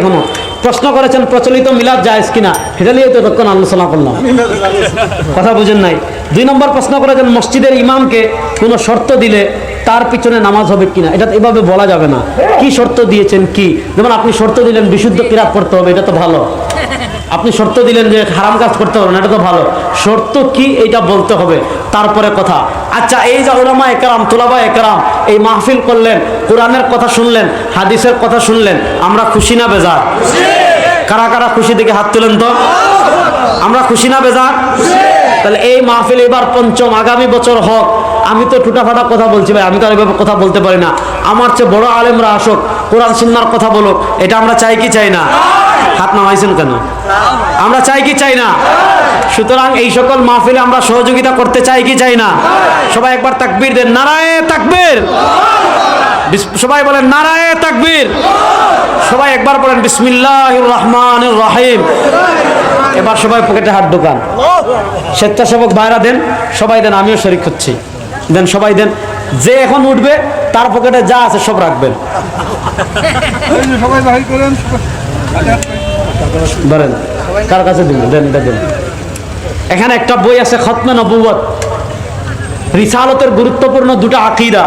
এখনও। প্রশ্ন করেছেন, প্রচলিত মিলাদ জায়েজ কিনা? সেটা নিয়ে আলোচনা করলাম। কথা বুঝেন নাই। দুই নম্বর প্রশ্ন করেছেন, মসজিদের ইমামকে কোনো শর্ত দিলে তার পিছনে নামাজ হবে কিনা? এটা এভাবে বলা যাবে না। কি শর্ত দিয়েছেন, কি? যেমন আপনি শর্ত দিলেন বিশুদ্ধ কিরাত করতে হবে, এটা তো ভালো। আপনি শর্ত দিলেন যে হারাম কাজ করতে হবে না, এটা তো ভালো। শর্ত কি এটা বলতে হবে। তারপরে কথা। আচ্ছা এই যে ওলামা একরাম, তোলাবা একরাম, এই মাহফিল করলেন, কোরআনের কথা শুনলেন, হাদিসের কথা শুনলেন, আমরা খুশি না বেজার? কারা কারা খুশি দেখে হাত তুলেন তো? আমরা খুশি না বেজার? তাহলে এই মাহফিল এবার পঞ্চম, আগামী বছর হোক, আমি তো টুটাফাটা কথা বলছি ভাই, আমি তো আর কথা বলতে পারি না। আমার চেয়ে বড় আলেমরা আসুক, কোরআন, সুন্নার কথা বলুক, এটা আমরা চাই কি চাই না? হাত নামাইছেন কেন? আমরা চাই কি চাই না? সুতরাং এই সকল মাহফিলে আমরা সহযোগিতা করতে চাই কি চাই না? সবাই একবার তাকবীর দেন। নারায়ে তাকবীর! সবাই বলেন, নারায়ে তাকবীর! সবাই একবার বলেন, বিসমিল্লাহির রহমানির রহিম! এবার সবাই পকেটে হাত ঢোকান। স্বেচ্ছাসেবক বাইরা দেন, সবাই দেন, আমিও শরিক হচ্ছি। দেন, সবাই দেন, যে এখন উঠবে, তার পকেটে যা আছে সব রাখবেন। সবাই ধরেন, কার কাছে দিন দেন দেন। এখানে একটা বই আছে, খতমে নবুবত রিসালতের গুরুত্বপূর্ণ দুটো আকিদা।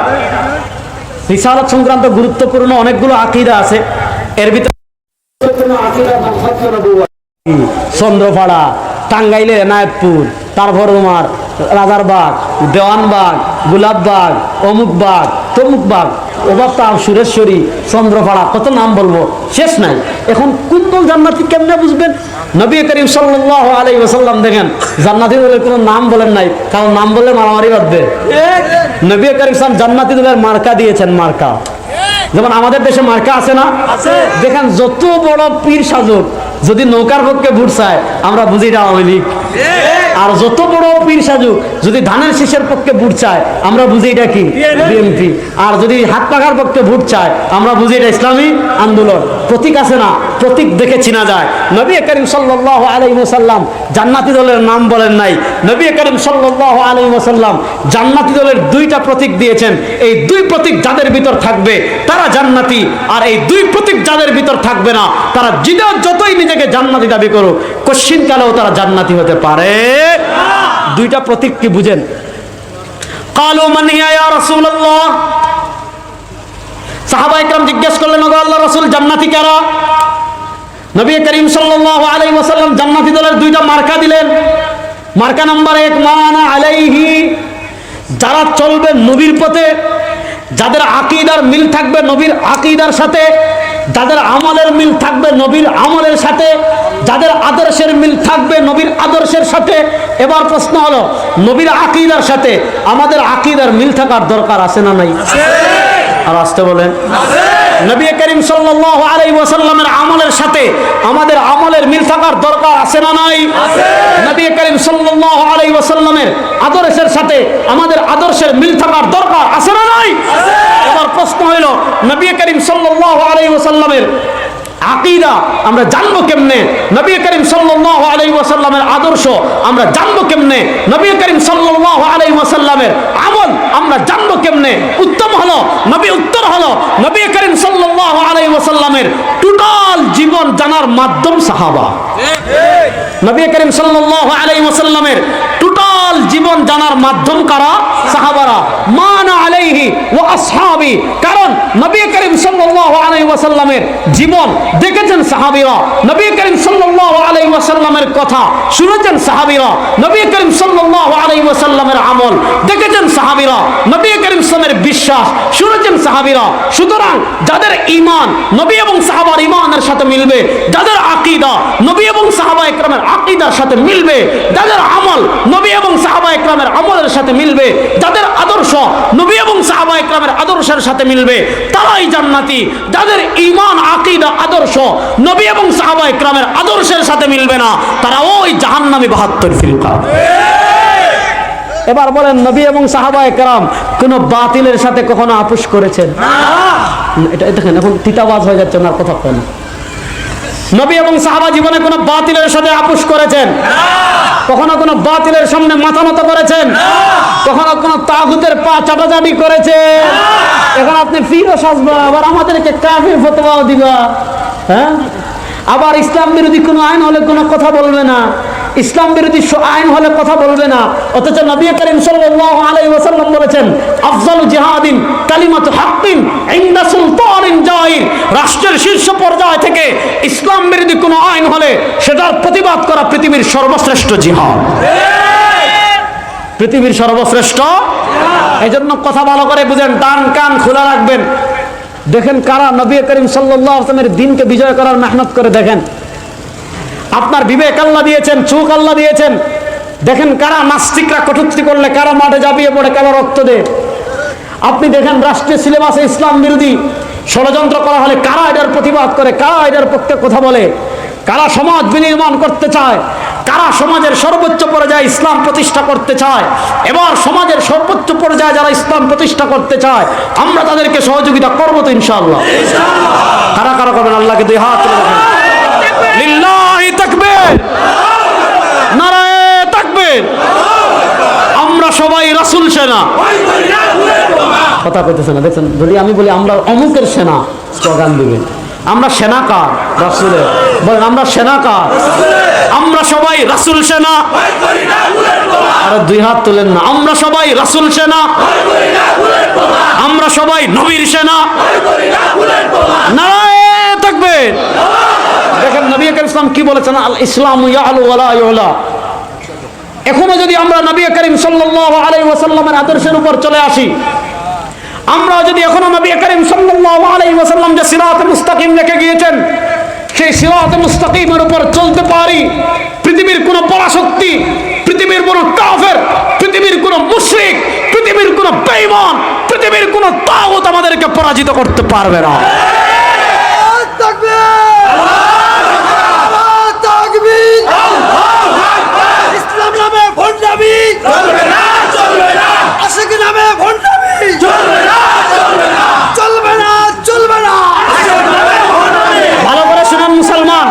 রিসালত সংক্রান্ত গুরুত্বপূর্ণ অনেকগুলো আকিদা আছে। এর ভিতরে চন্দ্রপাড়া, টাঙ্গাইলে, এনায়তপুর তারপর তোমার রাজারবাগ, দেওয়ানবাগ, গোলাপবাগ, অমুকবাগ, তমুকবাগ। ওবাবতাম সুরেশ্বরী চন্দ্রপাড়া কত নাম বলব? শেষ নাই। এখন কোন দল জান্নাতি কেমনে বুঝবেন? নবী করিম সাল্লাহ আলাই ওসাল্লাম দেখেন জান্নাতি দলের কোনো নাম বলেন নাই কারণ নাম বললে মারামারি বাঁধবে। নবী করিম সাল জান্নাতি দলের মার্কা দিয়েছেন মার্কা। যেমন আমাদের দেশে মার্কা আছে না? দেখেন যত বড় পীর সাজক যদি নৌকার পক্ষে ভোট চায় আমরা বুঝি এটা আওয়ামী লীগ। আর যত বড় পীর সাজুক যদি ধানের শীষের পক্ষে ভোট চায় আমরা বুঝি এটা কি? বিএনপি আর যদি হাত পাখার পক্ষে ভোট চায় আমরা বুঝি এটা ইসলামী আন্দোলন। প্রতীক আছে না, প্রতীক দেখে চিনা যায়। নবী করিম সাল্লাহ আলাই ওসাল্লাম জান্নাতি দলের নাম বলেন নাই। নবী করিম সাল্লাহ আলাই ওসাল্লাম জান্নাতি দলের দুইটা প্রতীক দিয়েছেন। এই দুই প্রতীক যাদের ভিতর থাকবে, তারা জান্নাতি, আর এই দুই প্রতীক যাদের ভিতর থাকবে না, তারা জিদা যতই নিজেকে জান্নাতি দাবি করুক, কশ্চিন কালেও তারা জান্নাতি হতে পারে। দুইটা প্রতীক কি বুঝেন? কালো মানিয়া রাসূলুল্লাহ? সাহাবা ইকরাম জিজ্ঞেস করলেন, ওগো আল্লাহ রাসূল, জান্নাতি কারা? নবী করিম সাল্লাল্লাহু আলাইহি ওয়াসাল্লাম জান্নাতি দলের দুইটা মার্কা দিলেন। মার্কা নাম্বার এক, মানা আলাইহি যারা চলবে নবীর পথে, যাদের আকিদার মিল থাকবে নবীর আকিদার সাথে, যাদের আমলের মিল থাকবে নবীর আমলের সাথে, যাদের আদর্শের মিল থাকবে নবীর আদর্শের সাথে। এবার প্রশ্ন হলো, নবীর আকিদার সাথে আমাদের আকিদার মিল থাকার দরকার আছে না নাই? আর আসতে বলেন। নবী করিম সাল্লাল্লাহু আলাইহি ওয়াসাল্লামের আমলের সাথে আমাদের আমলের মিল থাকার দরকার আছে না নাই? নবী করিম সাল্লাল্লাহু আলাইহি ওয়াসাল্লামের আদর্শের সাথে আমাদের আদর্শের মিল থাকার দরকার আছে না নাই? এবার প্রশ্ন হইল, নবী করিম সাল্লাল্লাহু আলাইহি ওয়াসাল্লামের আকিদা আমরা জানব কেমনে? নবী করিম ওয়াসাল্লামের আদর্শ আমরা জানব কেমনে? নবী করিম ওয়াসাল্লামের আমল আমরা জানব কেমনে? উত্তম হলো নবী উত্তর হলো নবী করিম ওয়াসাল্লামের টোটাল জীবন জানার মাধ্যম সাহাবা। নবী করিম সাল্লাল্লাহু আলাইহি ওয়াসাল্লামের টোটাল জীবন জানার মাধ্যম কারা? সাহাবারা। মান আলাইহি ওয়া আসহাবি। কারণ নবী করিম সাল্লাল্লাহু আলাইহি ওয়াসাল্লামের জীবন, দেখেছেন সাহাবীরা। নবী করিম সাল্লাল্লাহু আলাইহি ওয়াসাল্লামের কথা শুনেছেন সাহাবীরা। নবী করিম সাল্লাল্লাহু আলাইহি ওয়াসাল্লামের আমল, দেখেছেন সাহাবীরা। নবী করিম সাল্লামের বিশ্বাস শুনেছেন সাহাবীরা। সুতরাং যাদের ঈমান নবী এবং সাহাবার ঈমানের সাথে মিলবে, যাদের আকীদা নবী এবং সাহাবা একরামের আকীদার সাথে মিলবে, যাদের আমল নবী একরামের আমলের সাথে মিলবে যাদের আদর্শ নবী এবং সাহাবা একরামের আদর্শের সাথে মিলবে তারাই জান্নাতি। যাদের ঈমান আকীদা আদর্শ নবী এবং সাহাবা একরামের আদর্শের সাথে মিলবে না তারা ওই জাহান্নামী বাহাত্তর ফিরকা। এবার বলেন নবী এবং সাহাবা একরাম কোন বাতিলের সাথে কখনো আপোষ করেছেন? এটা দেখেন এখন তিতাবাজ হয়ে যাচ্ছে ওনার কথা কেন। নবী এবং সাহাবা জীবনে কোনো বাতিলের সাথে আপোষ করেছেন? কখনো কোনো বাতিলের সামনে মাথা নত করেছেন? কখনো কোনো তাগুতের পা চাটাচাটি করেছে এখন আপনি ফিরও সাজবা আবার আমাদেরকে কাফির ফতোয়াও দিবা। হ্যাঁ? আবার ইসলাম বিরোধী কোনো আইন হলে কোনো কথা বলবে না। ইসলাম বিরোধী আইন হলে কথা বলবে না। অথচ নবী করিম সাল্লাল্লাহু আলাইহি ওয়াসাল্লাম বলেছেন আফজালু জিহাদিন কালিমাতু হাক্কিন ইনদা সুলতানিন জাহির। রাষ্ট্রের শীর্ষ পর্যায় থেকে ইসলাম বিরোধী কোনো আইন হলে সেটার প্রতিবাদ করা পৃথিবীর সর্বশ্রেষ্ঠ জিহাদ। পৃথিবীর সর্বশ্রেষ্ঠ এই জন্য কথা ভালো করে বুঝেন টান কান খোলা রাখবেন। দেখেন কারা নবী করিম সাল্লাহ আসলামের দিনকে বিজয় করার মেহনত করে দেখেন। আপনার বিবেক আল্লাহ দিয়েছেন, চোখ আল্লাহ দিয়েছেন। দেখেন কারা নাস্তিকরা কটূক্তি করলে, কারা মাঠে জাপিয়ে পড়ে, কারা রক্ত দেয়। আপনি দেখেন রাষ্ট্রীয় সিলেবাসে ইসলাম বিরোধী ষড়যন্ত্র করা হলে কারা এটার প্রতিবাদ করে? কারা এটার পক্ষে কথা বলে? কারা সমাজ বিনির্মাণ করতে চায়? কারা সমাজের সর্বোচ্চ পর্যায়ে ইসলাম প্রতিষ্ঠা করতে চায়? এবার সমাজের সর্বোচ্চ পর্যায়ে যারা ইসলাম প্রতিষ্ঠা করতে চায়, আমরা তাদেরকে সহযোগিতা করব তো ইনশাআল্লাহ। কারা কারা করবেন? আল্লাহকে দুই হাত নারায়ে তাকবীর। আমরা সবাই রাসূল সেনা। কথা কইতেছে না, দেখছেন? যদি আমি বলি, আমরা অমুকের সেনা, স্লোগান দিবেন আমরা সেনা কার? রাসূলের। বলেন, আমরা সেনা কার? আমরা সবাই রাসূল সেনা। আরে দুই হাত তুলেন না। আমরা সবাই রাসূল সেনা। আমরা সবাই নবীর সেনা। নারায়ে তাকবীর। দেখেন, নবী করিম ইসলাম কি বলেছেন? আল ইসলাম ইয়ালু ওয়ালা ইউলা এখনও যদি আমরা নবী করিম সাল্লাল্লাহু আলাইহি ওয়াসাল্লামের আদর্শের উপর চলে আসি আমরা যদি এখনও নবী করিম সাল্লাল্লাহু যে সিরাত মুস্তাকিম রেখে গিয়েছেন, সেই সিরাত মুস্তাকিমের উপর চলতে পারি। পৃথিবীর কোনো পরাশক্তি, পৃথিবীর কোনো কাফের, পৃথিবীর কোনো মুশরিক, পৃথিবীর কোনো বেঈমান, পৃথিবীর কোনো তাগুত আমাদেরকে পরাজিত করতে পারবে না ইসলাম নামে ভণ্ডামি চলবে না চলবে না আশিক নামে ভণ্ডামি চলবে না চলবে না চলবে না চলবে না ভালো করে শুনুন মুসলমান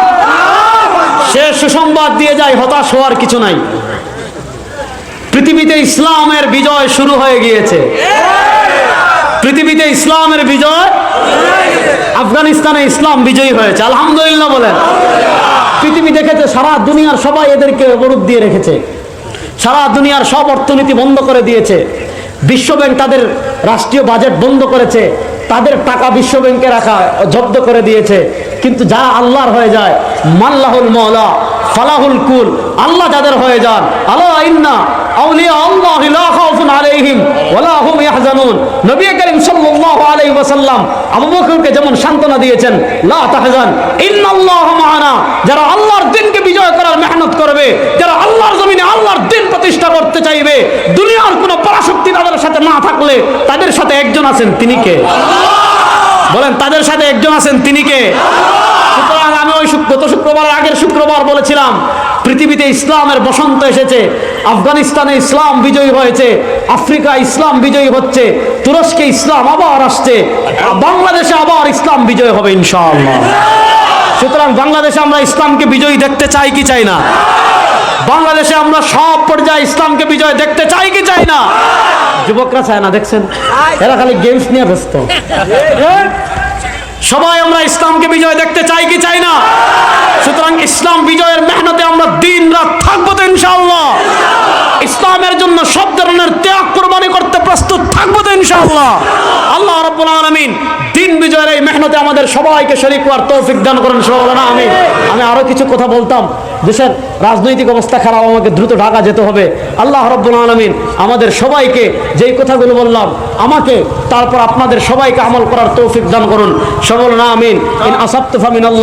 সে সুসংবাদ দিয়ে যায়, হতাশ হওয়ার কিছু নাই। পৃথিবীতে ইসলামের বিজয় শুরু হয়ে গিয়েছে। পৃথিবীতে ইসলামের বিজয় আফগানিস্তানে ইসলাম বিজয়ী হয়েছে। আলহামদুলিল্লাহ বলেন। পৃথিবী দেখেছে, সারা দুনিয়ার সবাই এদেরকে অবরোধ দিয়ে রেখেছে। সারা দুনিয়ার সব অর্থনীতি বন্ধ করে দিয়েছে। বিশ্বব্যাংক তাদের রাষ্ট্রীয় বাজেট বন্ধ করেছে। তাদের টাকা বিশ্বব্যাংকে রাখা, জব্দ করে দিয়েছে। কিন্তু যা আল্লাহর হয়ে যায়, মাল্লাহুল মৌলা ফালাহুল কুল, আল্লাহ যাদের হয়ে যান আল্লাহ ইন্না দুনিয়ার কোনো না থাকলে তাদের সাথে একজন আছেন তিনি কে? বলেন, তাদের সাথে একজন আছেন তিনি কে? সুতরাং আমি ওই গত শুক্রবার আগের শুক্রবার বলেছিলাম, পৃথিবীতে ইসলামের বসন্ত এসেছে, আফগানিস্তানে ইসলাম বিজয়ী হয়েছে, আফ্রিকা ইসলাম বিজয়ী হচ্ছে, তুরস্কে ইসলাম আবার আসছে বাংলাদেশে আবার ইসলাম বিজয় হবে ইনশাআল্লাহ। সুতরাং বাংলাদেশে আমরা ইসলামকে বিজয়ী দেখতে চাই কি চাই না? বাংলাদেশে আমরা সব পর্যায়ে ইসলামকে বিজয় দেখতে চাই কি চাই না? যুবকরা চায় না, দেখছেন? এরা খালি গেমস নিয়ে ব্যস্ত। সবাই আমরা ইসলামকে বিজয় দেখতে চাই কি চাই না? সুতরাং ইসলাম বিজয়ের মেহনতে আমরা দিন রাত থাকব তো ইনশাআল্লাহ। ইসলামের জন্য সব ধরনের ত্যাগ কোরবানি করতে প্রস্তুত থাকব তো ইনশাআল্লাহ। আল্লাহ রাব্বুল আলামিন দিন বিজয়ের এই মেহনতে আমাদের সবাইকে শরীক হওয়ার তৌফিক দান করেন সবাই না আমি আমি আরও কিছু কথা বলতাম। দেশের রাজনৈতিক অবস্থা খারাপ, আমাকে দ্রুত ঢাকা যেতে হবে। আল্লাহ রব্বুল আলমিন আমাদের সবাইকে যেই কথাগুলো বললাম, আমাকে তারপর আপনাদের সবাইকে আমল করার তৌফিক দান করুন। সবল না, আমিন। ইন আসাপ্ত ফামিন আল্লাহ